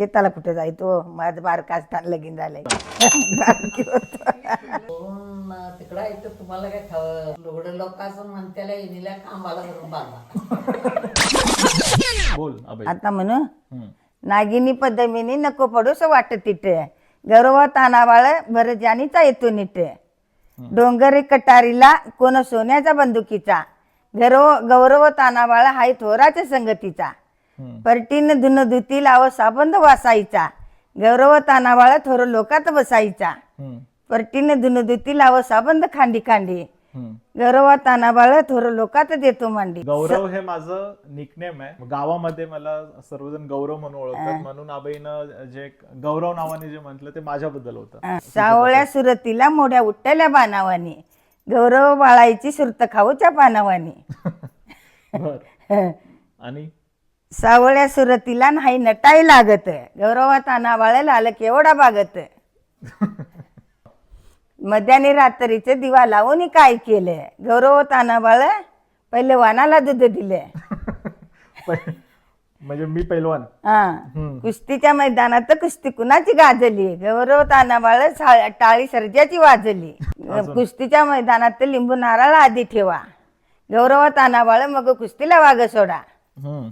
शेताला कुठे जायतो माझं बारका असताना लगीन झालंय. बारकी होतो. कोण तिकडं आहे तर तुम्हाला काय खावं लुगडं लोक असं म्हणत्याला इनीला कामाला करून बांधा. बोल अभय. आता म्हणू हम्म. नागिनी पदमिनी नको पडूस वाटत तिट गौरव तानावाळ भर जानीचा येतो नीट. डोंगरी कटारीला कोण सोन्याचा बंदुकीचा. गौरव गौरव तानावाळ हाय थोराच्या संगतीचा. परटीन धुन धुती लाव साबंद वासायचा. गौरव तानावाळ थोर लोकात बसायचा. परटीन धुन धुती लाव साबंद खांडी. खांडी. गौरव तानावाळ थोर लोकात देतो मांडी. गौरव हे माझं निकनेम आहे. गावामध्ये मला सर्वजण गौरव म्हणून ओळखतात. म्हणून आबाईनं जे गौरव नावाने जे म्हटलं ते माझ्याबद्दल होतं. सावळ्या सुरतीला मोड्या उठ्ठल्या बाणावानी गौरव बाळायची सुरत खाऊच्या पानावानी. आणि? सावळ्या सुरतीला नाही नटाई लागत गौरवात अनावाळ्याला आलं केवढा बागत मध्याने रात्रीचे दिवा लावून काय केलं गौरव तानाबाळ पहिले वानाला दूध दिले म्हणजे मी पैलवान. हा. कुस्तीच्या मैदानात कुस्ती कुणाची गाजली? गौरव तानाबाळ सा- टाळी सर्जाची वाजली. कुस्तीच्या मैदानात लिंबू नारळ आधी ठेवा. गौरव तानाबाळ मग कुस्तीला वाग सोडा. हम्म.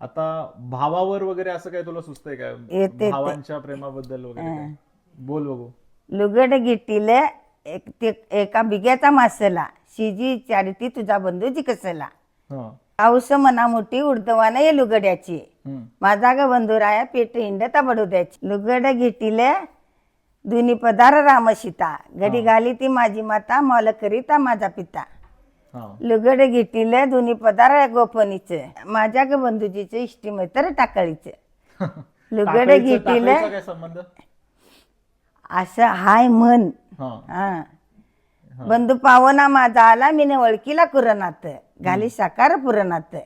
आता भावावर वगैरे असं काय तुला सुचतंय काय येते. भावांच्या प्रेमाबद्दल वगैरे काय? बोल बघू. लुगड गिटीले एक ते एका बिग्याचा मासला. शिजी चारती तुझा बंधूची कसला. हा. पाऊस मना मोठी उडतवाना ये लुगड्याची. हम्म. माझा ग बंधुराया पेट हिंडता बडोद्याची लुगड घेटीले दुनी पदार रामशीता. घडी घाली ती माझी माता मौल करिता माझा पिता. लुगड घेटीले दुनी पदार गोपनीच. माझ्या ग बंधुजीचं इष्टी मैत्र टाकळीच. लुगड संबंध? असं हाय म्हण. हा. बंधू पावना माझा आला मीने ओळखीला कुरणात घाली साकार पुरणात.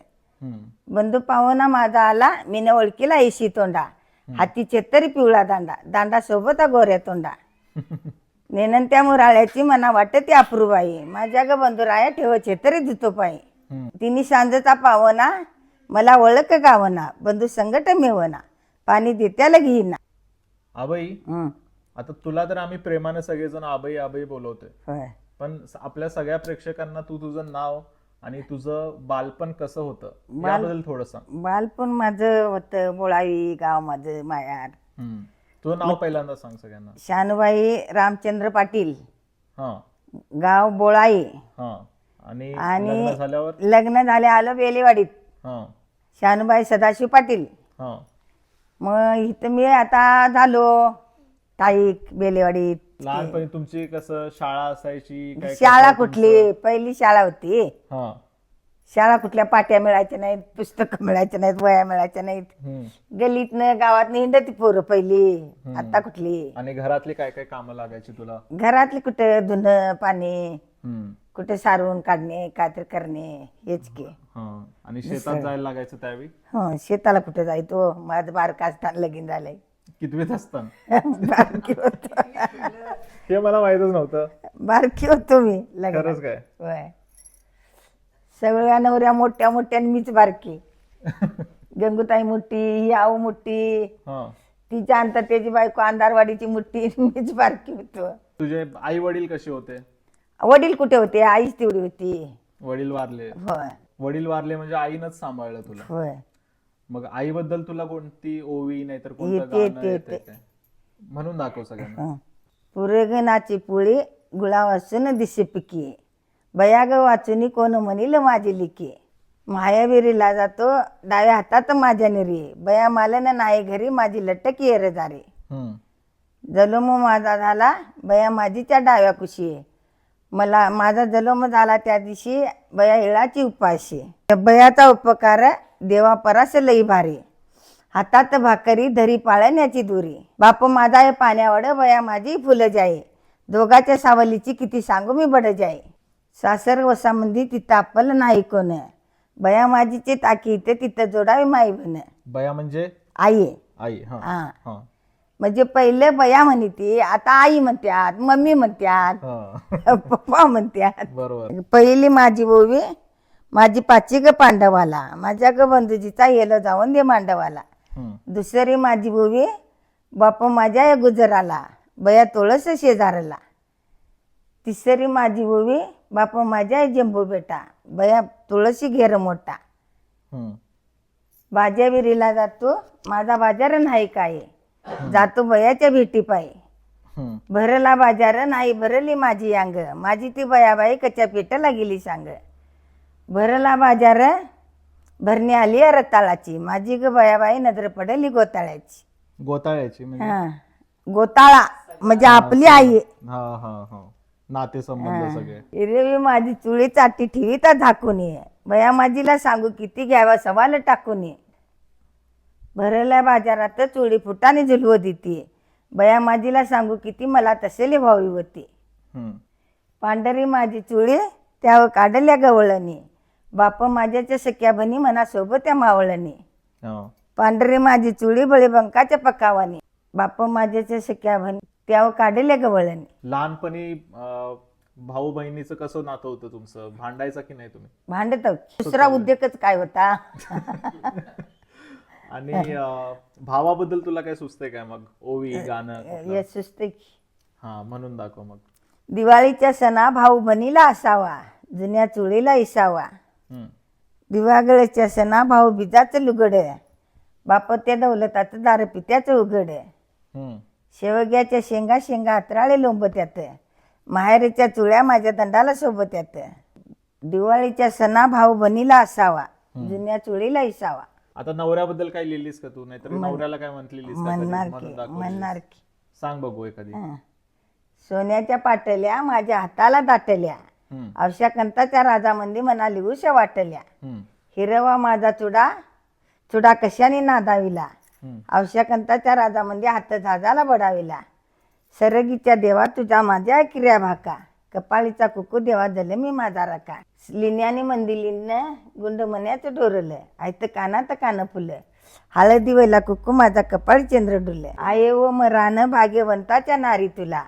बंधू पावना माझा आला मीने ओळखीला ऐशी तोंडा. हाती छेतरी पिवळा दांडा. दांडा सोबत गोऱ्या तोंडा. नेनंत्या मुराळ्याची मना वाटते अप्रूबाई. माझ्या ग बंधुराया ठेव छेतरी धुतो पायी. तिने सांजचा पावना मला ओळख गावना बंधू संगट मेवना पाणी देत्याला घेईना आबाई हं, आता तुला तर आम्ही प्रेमाने सगळेजण आबाई आबाई बोलवतोय. पण आपल्या सगळ्या प्रेक्षकांना तू तुझं नाव आणि तुझं बालपण कसं होतं याबद्दल थोडं सांग. बालपण माझं होतं बोळाई गाव माझं मायार. तुझं नाव पहिल्यांदा सांग सगळ्यांना. शानुबाई रामचंद्र पाटील. हा. गाव बोळाई. हा. आणि आणि लग्न झाल्यावर? लग्न झाले आलं बेलेवाडीत. हा. शानुबाई सदाशिव पाटील. हा. मग इथं मी आता झालो. ताईक बेलेवाडीत. लहानपणी तुमची कसं शाळा असायची काय शाळा कुठली? पहिली शाळा होती. हा. शाळा कुठल्या पाट्या मिळायच्या नाहीत पुस्तकं मिळायच्या नाहीत वया मिळायच्या नाहीत. हम्म. गलीतनं गावातनं हिंडती पोरं पहिली आता कुठली? आणि घरातली काय काय कामं लागायची तुला? घरातली कुठं धुणं पाणी हम्म. कुठे सारवून काढणे काहीतरी करणे हेच की. हा. आणि शेतात जायला लागायचं त्यावेळी? हो शेताला कुठे जायतो माझं बारका असताना लगीन झालंय. कितवीत असताना? बारकी होतो. हे मला माहितच नव्हतं. बारकी होतो मी लग्न. खरंच काय? होय. सगळ्या नवऱ्या मोठ्या मोठ्या आणि मीच बारकी. गंगूताई मोठी ही आऊ मोठी हा. तिच्या अंतर त्याची बायको अंधारवाडीची मोठी मीच बारकी होतो. तुझे आई वडील कसे होते? वडील कुठे होते? आईच तेवढी होती. वडील वारले. होय. वडील वारले म्हणजे आईनच सांभाळलं तुला. होय. मग आईबद्दल तुला कोणती ओवी नाहीतर कोणतं येते, गाणं येते, येते येते. काय? म्हणून दाखव सगळ्यांना. पुरेगनाची पुळी गुळा वाचून दिसे पिकी बयाग वाचुनी कोण म्हणील माझी लिकी मायाविरीला जातो डाव्या हातात माझ्या निरी बया मालन नाही घरी माझी लटकी येर जारे. जलम माझा झाला बया माझीच्या डाव्या कुशी मला माझा जलम झाला त्या दिवशी बया इळाची उपाशी बयाचा उपकार देवा परास लई भारी. हातात भाकरी धरी पाळण्याची दुरी. बाप माझा पाण्यावड बया माझी फुलं जाई दोघाच्या सावलीची किती सांगू मी बड जाई सासर वसामंदी तिथं आपल नाही कोण बया माझीचे ताकी इथे तिथं जोडावी माई बन बया म्हणजे? आई आई हा हा. हा. म्हणजे पहिले बया म्हणती आता आई म्हणत्यात मम्मी म्हणत्यात हा. पप्पा म्हणत्यात. बरोबर. पहिली माझी ओवी माझी पाची ग पांडवाला माझ्या ग बंधुजीचा येलो जाऊन दे मांडवाला. हम्म. दुसरी माझी बोवी बाप माझ्या या गुजराला बया तुळस शेजारला. तिसरी माझी बोवी बाप माझ्या जंबू बेटा. बया तुळशी घेर मोठा. हम्म. बाजा विरीला जातो. माझा बाजार नाही काय? जातो बयाच्या भेटी पायी. भरला बाजार नाही भरली माझी अंग. माझी ती बयाबाई कच्या पेटाला गेली सांग. भरला बाजार भरणी आली रताळाची माझी ग बयाबाई नजर पडली गोताळ्याची. गोताळ्याची म्हणजे? हा. गोताळा म्हणजे आपली आई. हा हा. हा नाते संबंध सगळे हिरवी माझी चुळी चाटी ठेवी तर झाकून ये. बया माझीला सांगू किती घ्यावा सवाल टाकून ये. भरल्या बाजारात चुळी फुटाने झुलवत देते बया माझीला सांगू किती मला तसेली भावी होती. पांढरी माझी चुळी त्यावर काढल्या गवळणी. बाप माझ्याच्या सख्या बनी मना सोबत त्या मावळणी. हा. पांढरी माझी चुळी बळी बंकाच्या पकावानी. बाप माझ्याच्या सख्या बनी त्यावर काढल्या गवळणी लहानपणी अं, भाऊ बहिणीचं कसं नातं होतं तुमचं? भांडायचं की नाही तुम्ही? भांडत दुसरा उद्योगच काय होता? आणि अं, भावाबद्दल तुला काय सुचतंय काय मग? ओवी गाणं कुठलं? हे सुचते की. हा म्हणून दाखव मग. दिवाळीच्या सणा भाऊ बनीला असावा जुन्या चुळीला इसावा. हम्म. दिवागळच्या सणा भाऊ बिजाचं लुगड. बाप त्या दौलताचं दार पित्याचं उघड. हम्म. शेवग्याच्या शेंगा शेंगा अतराळे लोंबत्यात माहेरच्या चुळ्या माझ्या दंडाला सोबत्यात दिवाळीच्या सणा भाऊ बनीला असावा जुन्या चुळीला इसावा आता नवऱ्याबद्दल काय लिहिलीस का तू नाहीतर नवऱ्याला काय म्हटलेलीस? म्हणणार की. म्हणणार की सांग बघू एखादी. सोन्याच्या पाटल्या माझ्या हाताला दाटल्या. अवशाकंताच्या राजामंदी मना लिहूशा वाटल्या. हिरवा माझा चुडा चुडा कशाने नादाविला हम्म. अवशाकंताच्या राजामंदी हात झाजाला बडाविला. सरगीच्या देवा तुझ्या माझ्या क्रिया भाका. कपाळीचा कुकू देवा झालं मी माझा राका. लिन्याने मंदिलीनं गुंड मन्याचं डोरलं. आयत कानात कान फुलं. हळदी वेला कुकू माझा कपाळी चंद्र डुलं आये व मरान भाग्यवंताच्या नारी तुला.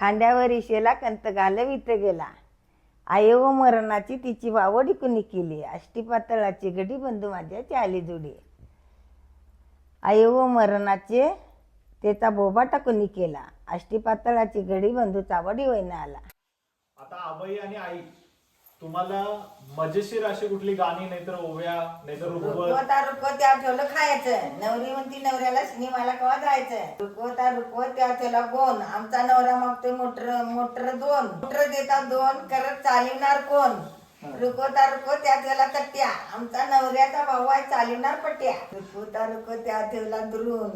खांद्यावर इशेला कंत घालवित गेला. आये व मरणाची तिची वावडी कुणी केली? अष्टी पातळाची गडी बंधू माझ्याची आली जोडी. आई व मरणाचे त्याचा बोबाटा कुणी केला. आष्टी पातळाची घडी बंधू चावडी वयना आला. आता आबाई आणि आई तुम्हाला मजेशीर अशी कुठली गाणी नाहीतर ओव्या नाहीतर रुखवत रुकवता रुकवत ठेवलं खायचं नवरी म्हणती नवऱ्याला सिनेमाला कवा जायचं रुकवता रुकवत ठेवला गोन. आमचा नवरा मागतोय मोटर मोटर दोन. मोटर देतात दोन करत चालवणार कोण? रुकवता रुकवत त्या ठेवला तट्ट्या. आमचा नवऱ्याचा भाऊ आहे चालवणार पट्ट्या. रुकवता रुकवत त्या ठेवला दुरून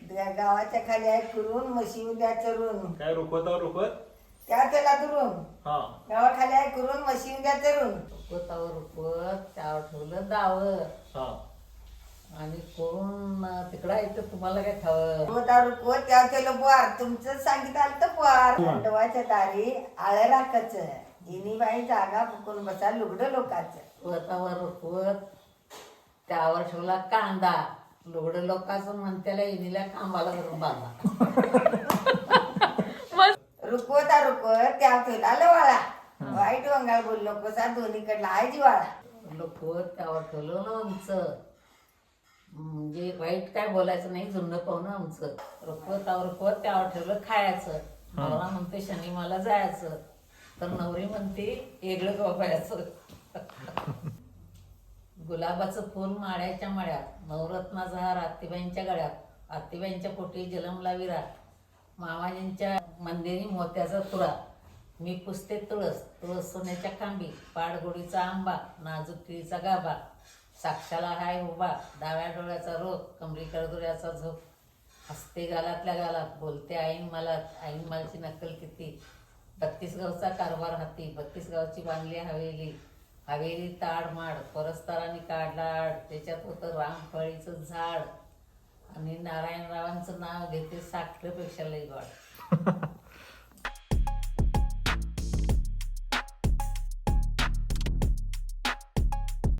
त्या गावाच्या खाली आहे कुरून म्हशी उद्या चरून. काय रुखवत रुखवत त्या त्याला दुरून हा. गावाखाली आहे कुरून म्हशी उद्या चरून. रुपतावर रुपत त्यावर ठेवलं दावं हा. आणि कोण तिकडं येतं तुम्हाला काय ठाव रुकवता रुकवत त्या केलं बुवार. तुमचं सांगितलं आलं तर बुवार. खंडवाच्या दारी आळ राखाच इनी बाई जागा फुकून बसा लुगडं लोकाचं. रुपतावर रुपत त्यावर ठेवला कांदा. लुगडं लोकांचं म्हणत्याला इनीला खांबाला धरून बांधा. रुकवता रुकवत त्या ठेवला लवाळा वाईट वंगाळ बोललो कसा दोन्हीकडला आहे जिवाळा. लोकवत त्यावर ठेवलं लोणचं म्हणजे वाईट काय बोलायचं नाही जुनं पाहुणं आमचं. रुकवतावर रुकवत त्यावर ठेवलं खायचं. नवरा म्हणते शनी मला जायचं. तर नवरी म्हणते वेगळं वापरायचं गुलाबाचं फूल माळ्याच्या माळ्यात नवरत्नाचा हार आत्तीबाईंच्या गळ्यात आत्तीबाईंच्या पोटी जलमला विराट मामाजींच्या मंदिरी मोत्याचा तुरा मी पुसते तुळस तुळस सोन्याच्या खांबी पाडगोडीचा आंबा नाजूक किळीचा गाभा साक्षाला हाय उभा डाव्या डोळ्याचा रोग कमरी कडदुऱ्याचा झोप. हसते गालातल्या गालात बोलते आईन मला आईन मालची नक्कल किती बत्तीस गावचा कारभार हाती. बत्तीसगावची बांधली हवेली. हवेली ताड माड परस्ताराने काढला आड. त्याच्यात होतं रामफळीचं झाड. आणि नारायणरावांचं नाव घेते साखरेपेक्षा लई गोड